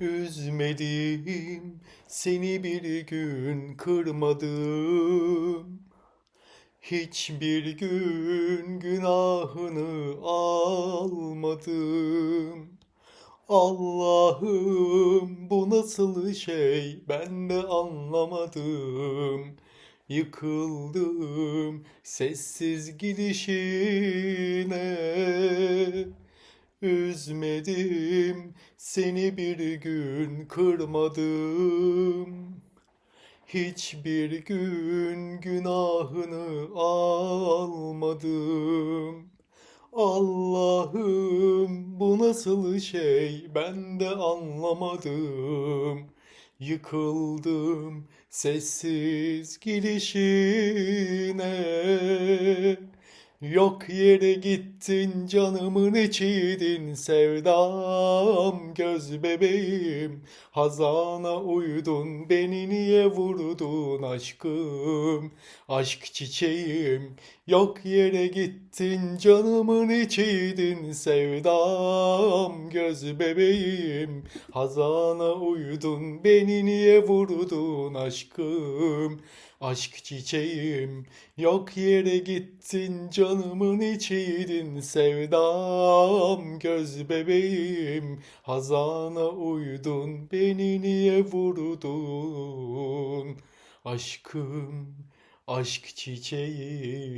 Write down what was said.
Üzmedim. Seni bir gün kırmadım. Hiçbir gün günahını almadım. Allah'ım bu nasıl şey? Ben de anlamadım. Yıkıldım sessiz gidişine Üzmedim seni bir gün kırmadım. Hiçbir gün günahını almadım. Allah'ım bu nasıl şey? Ben de anlamadım. Yıkıldım sessiz gelişine Yok yere gittin canımın içiydin sevdam göz bebeğim. Hazana uydun beni niye vurdun aşkım? Aşk çiçeğim Yok yere gittin canımın içiydin sevdam göz bebeğim. Hazana uydun beni niye vurdun aşkım? Aşk çiçeğim Yok yere gittin canımın içiydin sevdam göz bebeğim. Hazana uydun beni niye vurdun? Aşkım aşk çiçeğim